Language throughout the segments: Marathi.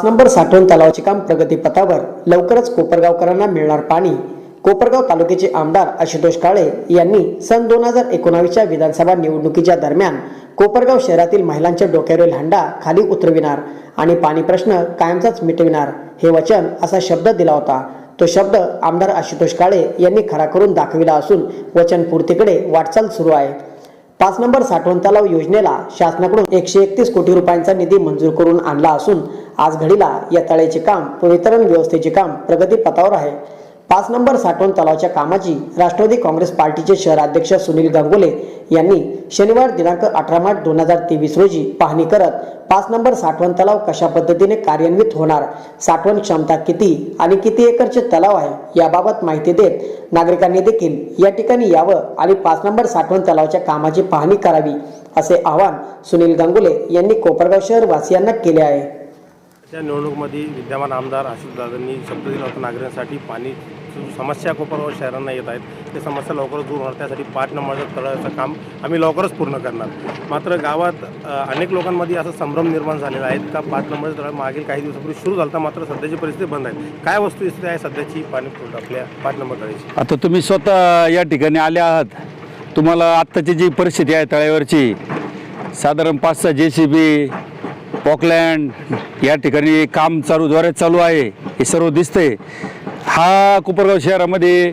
पाच नंबर साठवण तलावाचे काम प्रगतीपथावर लवकरच कोपरगावकरांना मिळणार पाणी. कोपरगाव तालुक्याचे आमदार आशुतोष काळे यांनी सन दोन हजार एकोणावीसच्या विधानसभा निवडणुकीच्या दरम्यान कोपरगाव शहरातील महिलांच्या डोक्यावरील हंडा खाली उतरविणार आणि पाणी प्रश्न कायमचाच मिटविणार हे वचन असा शब्द दिला होता. तो शब्द आमदार आशुतोष काळे यांनी खरा करून दाखविला असून वचनपूर्तीकडे वाटचाल सुरू आहे. पाच नंबर साठवण तलाव योजनेला शासनाकडून एकशे एकतीस कोटी रुपयांचा निधी मंजूर करून आणला असून आज घडीला या तळ्याचे काम व वितरण व्यवस्थेचे काम प्रगतीपथावर आहे. पाच नंबर साठवण तलावाच्या कामाची राष्ट्रवादी काँग्रेस पार्टीचे शहराध्यक्ष सुनील गंगोले यांनी शनिवार दिनांक अठरा मार्च दोन हजार तेवीस रोजी पाहणी करत पाच नंबर साठवण तलाव कशा पद्धतीने कार्यान्वित होणार साठवण क्षमता किती आणि किती एकरचे तलाव आहे याबाबत माहिती देत नागरिकांनी देखील या ठिकाणी यावं आणि पाच नंबर साठवण तलावाच्या कामाची पाहणी करावी असे आवाहन सुनील गंगुले यांनी कोपरगाव शहर वासियांना केले आहे. त्या निवडणुकीमध्ये विद्यमान आमदार आशिष दादांनी शब्द दिला होता नागरिकांसाठी पाणी समस्या कोपरवर शहरांना येत आहेत. ते समस्या लवकरच दूर होणार त्यासाठी पाच नंबरचं तळाचं काम आम्ही लवकरच पूर्ण करणार. मात्र गावात अनेक लोकांमध्ये असं संभ्रम निर्माण झालेला आहे का पाच नंबरचं तळ मागील काही दिवसापूर्वी सुरू झालं मात्र सध्याची परिस्थिती बंद आहे. काय वस्तुस्थिती आहे सध्याची पाणी पुरवठा आपल्या पाच नंबर तळाची? आता तुम्ही स्वतः या ठिकाणी आले आहात. तुम्हाला आत्ताची जी परिस्थिती आहे तळ्यावरची साधारण पाच सहा जे सी बी पॉकलँड या ठिकाणी काम चालू द्वारे चालू आहे. हे सर्व दिसते हा कोपरगाव शहरामध्ये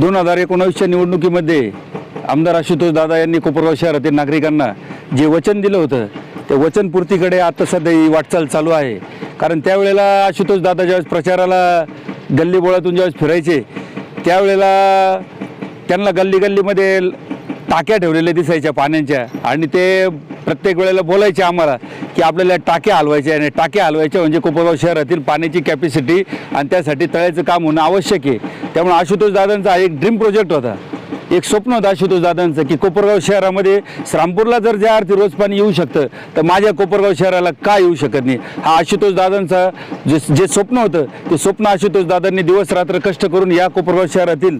दोन हजार एकोणावीसच्या निवडणुकीमध्ये आमदार आशुतोष दादा यांनी कोपरगाव शहरातील नागरिकांना जे वचन दिलं होतं त्या वचनपूर्तीकडे आता सध्या ही वाटचाल चालू आहे. कारण त्यावेळेला आशुतोष दादा ज्यावेळेस प्रचाराला गल्लीबोळातून ज्यावेळेस फिरायचे त्यावेळेला त्यांना गल्ली गल्लीमध्ये टाक्या ठेवलेल्या दिसायच्या पाण्याच्या आणि ते प्रत्येक वेळेला बोलायचे आम्हाला की आपल्याला टाक्या हलवायच्या आणि टाक्या हलवायच्या म्हणजे कोपरगाव शहरातील पाण्याची कॅपॅसिटी आणि त्यासाठी तळ्याचं काम होणं आवश्यक आहे. त्यामुळे आशुतोष दादांचा एक ड्रीम प्रोजेक्ट होता. एक स्वप्न होतं आशुतोष दादांचं की कोपरगाव शहरामध्ये श्रामपूरला जर ज्या अर्थी रोज पाणी येऊ शकतं तर माझ्या कोपरगाव शहराला का येऊ शकत नाही? हा आशुतोष दादांचा जे जे स्वप्न होतं ते स्वप्न आशुतोष दादांनी दिवस रात्र कष्ट करून या कोपरगाव शहरातील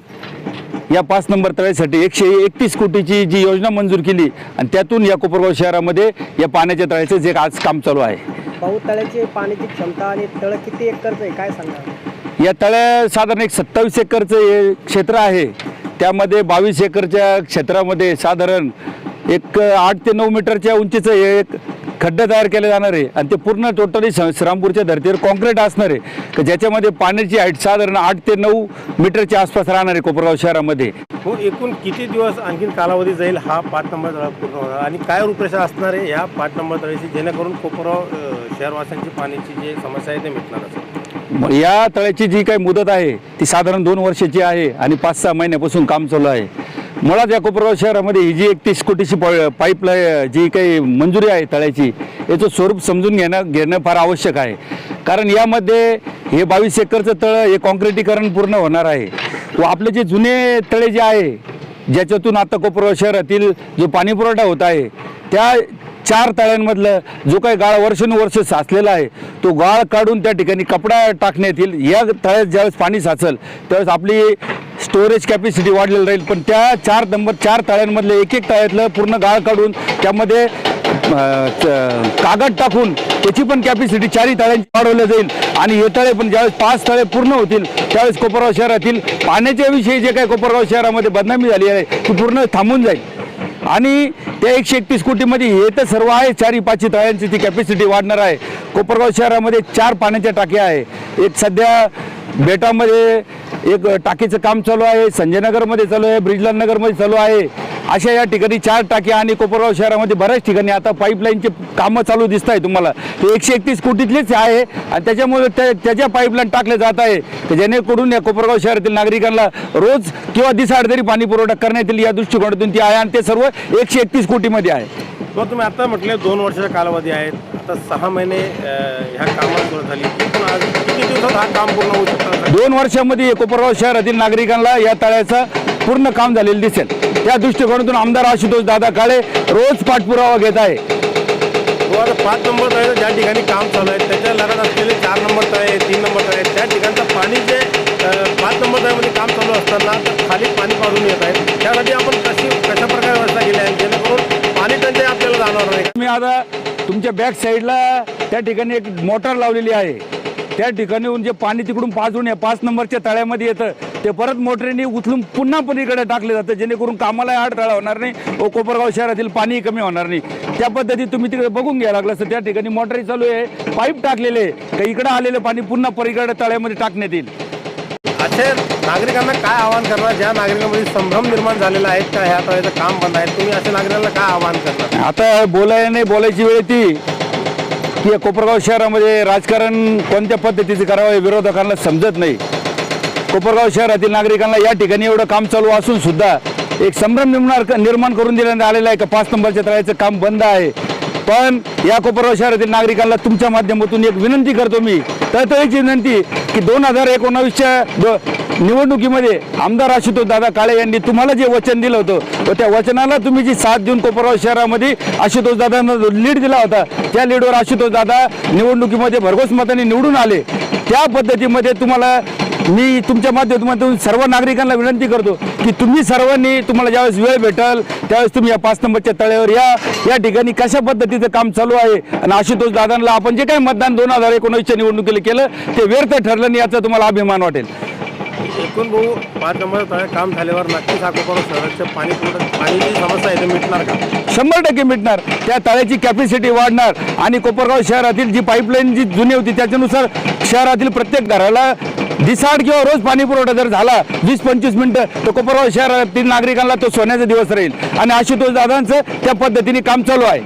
या पाच नंबर तळ्यासाठी एकशे एकतीस कोटीची जी योजना मंजूर केली आणि त्यातून या कोपरगाव शहरामध्ये या पाण्याच्या तळ्याचं जे आज काम चालू आहे. भाऊ तळ्याची पाण्याची क्षमता आणि तळ किती एकरचं आहे काय सांगा या तळ्या साधारण एक सत्तावीस एकरचं हे क्षेत्र आहे. त्यामध्ये बावीस एकरच्या क्षेत्रामध्ये साधारण एक आठ ते नऊ मीटरच्या उंचीचं हे एक खड्डा तयार केले जाणार आहे आणि ते पूर्ण टोटली श्रामपूरच्या धर्तीवर कॉन्क्रीट असणार. आहे की ज्याच्यामध्ये पाण्याची हाईट साधारण आठ ते नऊ मीटरच्या आसपास राहणार आहे कोपरगाव शहरामध्ये. हो एकूण किती दिवस आणखीन कालावधी जाईल हा पाच नंबर तळा पूर्ण होणार? आणि काय रूपरेषा असणार आहे ह्या पाच नंबर तळ्याची जेणेकरून कोपराव अ, शहरवासियांची पाण्याची जी समस्या आहे ते मिटणार असेल? या तळ्याची जी काही मुदत आहे ती साधारण दोन वर्षाची आहे आणि पाच सहा महिन्यापासून काम चालू आहे. मुळात या शहरामध्ये ही जी एकतीस कोटीची पाईपलाईन जी काही मंजुरी आहे तळ्याची याचं स्वरूप समजून घेणं घेणं फार आवश्यक आहे. कारण यामध्ये हे बावीस एकरचं तळं हे कॉन्क्रिटीकरण पूर्ण होणार आहे. व आपले जे जुने तळे जे आहे ज्याच्यातून आता कोपरगाव शहरातील जो पाणीपुरवठा होत आहे त्या चार तळ्यांमधलं जो काही गाळ वर्षानुवर्ष साचलेला आहे तो गाळ काढून त्या ठिकाणी कपडा टाकण्यात येईल. या तळ्यात ज्यावेळेस पाणी साचल त्यावेळेस आपली स्टोरेज कॅपॅसिटी वाढलेली राहील. पण त्या चार नंबर चार तळ्यांमधलं एक एक तळ्यातलं पूर्ण गाळ काढून त्यामध्ये कागद टाकून त्याची पण कॅपॅसिटी चारही तळ्यांची वाढवल्या जाईल. आणि हे तळे पण ज्यावेळेस पाच तळे पूर्ण होतील त्यावेळेस कोपरगाव शहरातील पाण्याच्या विषयी जे काही कोपरगाव शहरामध्ये बदनामी झाली आहे ती पूर्ण थांबून जाईल. आणि त्या एकशे एकतीस कोटीमध्ये हे तर सर्व आहे. चारही पाचशे तळ्यांची ती कॅपॅसिटी वाढणार आहे. कोपरगाव शहरामध्ये चार पाण्याच्या टाक्या आहे. एक सध्या बेटामध्ये एक टाकीचं काम चालू आहे. संजयनगरमध्ये चालू आहे. ब्रिजलाल नगरमध्ये चालू आहे. अशा या ठिकाणी चार टाक्या आणि कोपरगाव शहरामध्ये बऱ्याच ठिकाणी आता पाईपलाईनचे कामं चालू दिसत आहे तुम्हाला. ते एकशे एकतीस कोटीतलेच आहे आणि त्याच्यामुळे त्या त्याच्या पाईपलाईन टाकले जात आहे. जेणेकरून या कोपरगाव शहरातील नागरिकांना रोज किंवा दिसाड तरी पाणी पुरवठा करण्यात येईल या दृष्टिकोनातून ती आहे आणि ते सर्व एकशे एकतीस कोटीमध्ये आहे. मग तुम्ही आता म्हटले दोन वर्षाचा कालावधी आहे. आता सहा महिने ह्या कामात सुरुवात झाली. पण आज किती दिवसात हा काम पूर्ण होऊ शकतं? दोन वर्षामध्ये कोपरगाव शहरातील नागरिकांना या तळ्याचं पूर्ण काम झालेलं दिसेल. त्या दृष्टिकोनातून आमदार आशुतोष दादा काळे रोज पाठपुरावा घेत आहे. आता पाच नंबर तळे ज्या ठिकाणी काम चालू आहे त्याच्या लगत असलेले चार नंबर तळे तीन नंबर तळे त्या ठिकाणचं पाणी जे पाच नंबर तळ्यामध्ये काम चालू असताना खाली पाणी पाडून येत आहे. त्यासाठी आपण कशी कशा प्रकारे व्यवस्था केली आहे? जेणेकरून पाणी टंचाई आपल्याला जाणवणार नाही. मी आता तुमच्या बॅक साईडला त्या ठिकाणी एक मोटार लावलेली आहे. त्या ठिकाणी जे पाणी तिकडून पाचून या पाच नंबरच्या तळ्यामध्ये येतं ते परत मोटरीने उचलून पुन्हा पण इकडे टाकले जातं. जेणेकरून कामाला अडथळा होणार नाही व कोपरगाव शहरातील पाणी कमी होणार नाही. त्या पद्धतीत तुम्ही तिकडे बघून घ्यायला लागलं तर त्या ठिकाणी मोटरी चालू आहे. पाईप टाकलेले. का इकडे आलेलं पाणी पुन्हा पलीकडे तळ्यामध्ये टाकण्यात येईल. असे नागरिकांना काय आवाहन करणार? ज्या नागरिकांमध्ये संभ्रम निर्माण झालेला आहे का ह्या तळ्याचं काम बंद आहे. तुम्ही अशा नागरिकांना काय आवाहन करणार? आता बोलायला नाही बोलायची वेळ ती की कोपरगाव शहरामध्ये राजकारण कोणत्या पद्धतीचं करावं हे विरोधकांना समजत नाही. कोपरगाव शहरातील नागरिकांना या ठिकाणी एवढं काम चालू असून सुद्धा एक संभ्रम निर्माण निर्माण करून देण्यात आलेला आहे का? पाच नंबरच्या तळ्याचं काम बंद आहे. पण या कोपरगाव शहरातील नागरिकांना तुमच्या माध्यमातून एक विनंती करतो मी. तळतळीची विनंती की दोन हजार एकोणावीसच्या निवडणुकीमध्ये आमदार आशुतोष दादा काळे यांनी तुम्हाला जे वचन दिलं होतं व त्या वचनाला तुम्ही जी साथ देऊन कोपरगाव शहरामध्ये आशुतोष दादांना लीड दिला होता त्या लीडवर आशुतोष दादा निवडणुकीमध्ये भरघोस मताने निवडून आले. त्या पद्धतीमध्ये तुम्हाला मी तुमच्या माध्यमातून सर्व नागरिकांना विनंती करतो की तुम्ही सर्वांनी तुम्हाला ज्यावेळेस वेळ भेटल त्यावेळेस तुम्ही या पाच नंबरच्या तळ्यावर या. या ठिकाणी कशा पद्धतीचं काम चालू आहे? आणि आशुतोष दादांना आपण जे काही मतदान दोन हजार एकोणीसच्या निवडणुकीला केलं ते व्यर्थ ठरलं नाही याचा तुम्हाला अभिमान वाटेल. एकूण भाऊ पाच नंबर काम झाल्यावर नक्कीच कोपरगाव शहराचं पाणी पुरवठा पाण्याची समस्या आहे ते मिटणार का? शंभर टक्के मिटणार. त्या तळ्याची कॅपॅसिटी वाढणार. आणि कोपरगाव शहरातील जी पाईपलाईन जी जुनी होती त्याच्यानुसार शहरातील प्रत्येक घराला दिसाड किंवा रोज पाणी पुरवठा जर झाला वीस पंचवीस मिनिटं तर कोपरगाव शहरातील नागरिकांना तो सोन्याचा दिवस राहील. आणि आशुतोष दादांचं त्या पद्धतीने काम चालू आहे.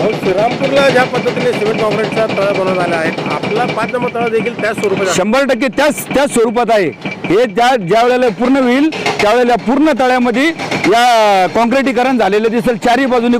भाऊ, श्रीरामपूरला ज्या पद्धतीने सिमेंट कॉन्क्रीटचा तळ बनवण्यात आला आहे आपला पाच नंबर तळ देखील त्याच स्वरूपात. शंभर टक्के त्याच त्याच स्वरूपात आहे. हे ज्या ज्या वेळेला पूर्ण होईल त्यावेळेला पूर्ण तळ्यामध्ये या कॉन्क्रिटीकरण झालेलं दिसेल. चारही बाजूनी